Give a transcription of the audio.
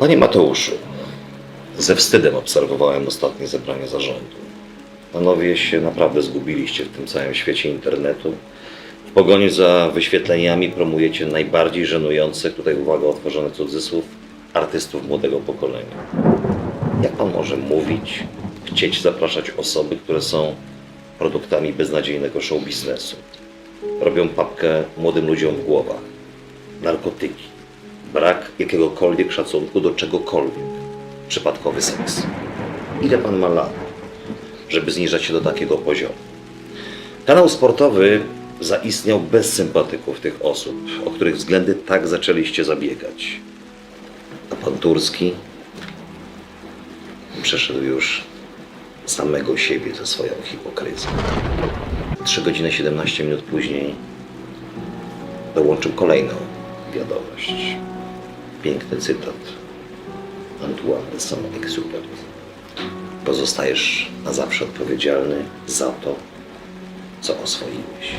Panie Mateuszu, ze wstydem obserwowałem ostatnie zebranie zarządu. Panowie się naprawdę zgubiliście w tym całym świecie internetu. W pogoni za wyświetleniami promujecie najbardziej żenujących, tutaj uwaga, otworzony cudzysłów, artystów młodego pokolenia. Jak pan może mówić, chcieć zapraszać osoby, które są produktami beznadziejnego show biznesu? Robią papkę młodym ludziom w głowach. Narkotyki. Brak jakiegokolwiek szacunku do czegokolwiek. Przypadkowy seks. Ile pan ma lat, żeby zniżać się do takiego poziomu? Kanał sportowy zaistniał bez sympatyków tych osób, o których względy tak zaczęliście zabiegać. A pan Turski przeszedł już samego siebie ze swoją hipokryzją. 3 godziny 17 minut później dołączył kolejną wiadomość. Piękny cytat Antoine de Saint-Exupéry. Pozostajesz na zawsze odpowiedzialny za to, co oswoiłeś.